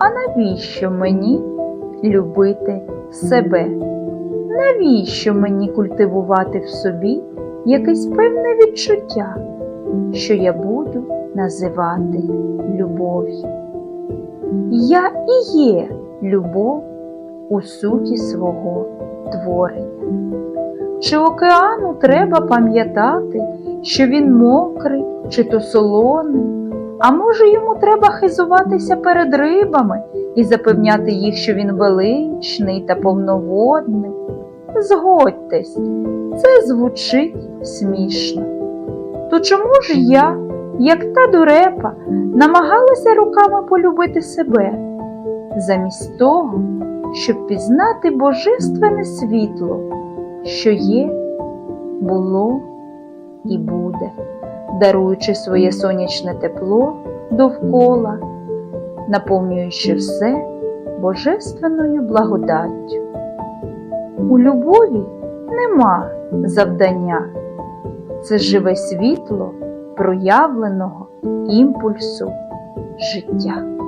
А навіщо мені любити себе? Навіщо мені культивувати в собі якесь певне відчуття, що я буду називати любов'ю? Я і є любов у суті свого творення. Чи океану треба пам'ятати, що він мокрий чи то солоний, а може йому треба хизуватися перед рибами і запевняти їх, що він величний та повноводний? Згодьтесь, це звучить смішно. То чому ж я, як та дурепа, намагалася руками полюбити себе, замість того, щоб пізнати божественне світло, що є, було і буде, даруючи своє сонячне тепло довкола, наповнюючи все божественною благодаттю. У любові нема завдання, це живе світло проявленого імпульсу життя.